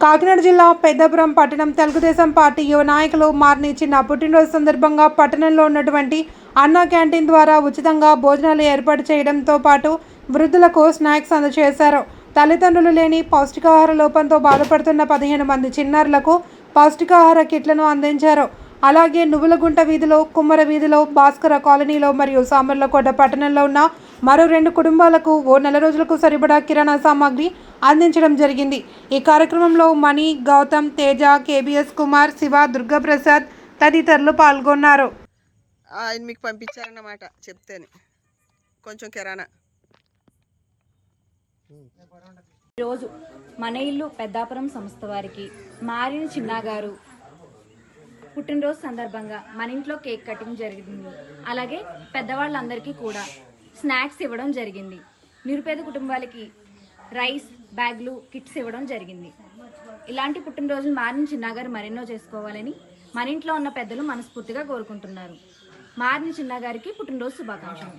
కాకినాడ జిల్లా పెద్దపురం పట్టణం తెలుగుదేశం పార్టీ యువ నాయకులు మార్ని చిన్న పుట్టినరోజు సందర్భంగా పట్టణంలో ఉన్నటువంటి అన్నా క్యాంటీన్ ద్వారా ఉచితంగా భోజనాలు ఏర్పాటు చేయడంతో పాటు వృద్ధులకు స్నాక్స్ అందజేశారు. తల్లిదండ్రులు లేని పౌష్టికాహార లోపంతో బాధపడుతున్న పదిహేను మంది చిన్నారులకు పౌష్టికాహార కిట్లను అందించారు. అలాగే నువ్వులగుంట వీధిలో కుమ్మర వీధిలో భాస్కర కాలనీలో మరియు సామర్లకోట పట్టణంలో ఉన్న మరో రెండు కుటుంబాలకు ఓ నెల రోజులకు సరిపడా కిరాణా సామాగ్రి అందించడం జరిగింది. ఈ కార్యక్రమంలో మణి గౌతమ్ తేజ కేబిఎస్ కుమార్ శివ దుర్గాప్రసాద్ తదితరులు పాల్గొన్నారు. ఆయన మీకు పంపించారన్నమాట. చెప్తేనే. కొంచెం కిరాణా. ఈరోజు మన ఇల్లు పెద్దాపురం సంస్థ వారికి మారిన చిన్నగారు పుట్టినరోజు సందర్భంగా మన ఇంట్లో కేక్ కటింగ్ జరిగింది. అలాగే పెద్దవాళ్ళందరికీ కూడా స్నాక్స్ ఇవ్వడం జరిగింది. నిరుపేద కుటుంబాలకి రైస్ బ్యాగ్లు కిట్స్ ఇవ్వడం జరిగింది. ఇలాంటి పుట్టినరోజులు మారిన చిన్నగారు మరెన్నో చేసుకోవాలని మన ఇంట్లో ఉన్న పెద్దలు మనస్ఫూర్తిగా కోరుకుంటున్నారు. మారిన చిన్నగారికి పుట్టినరోజు శుభాకాంక్షలు.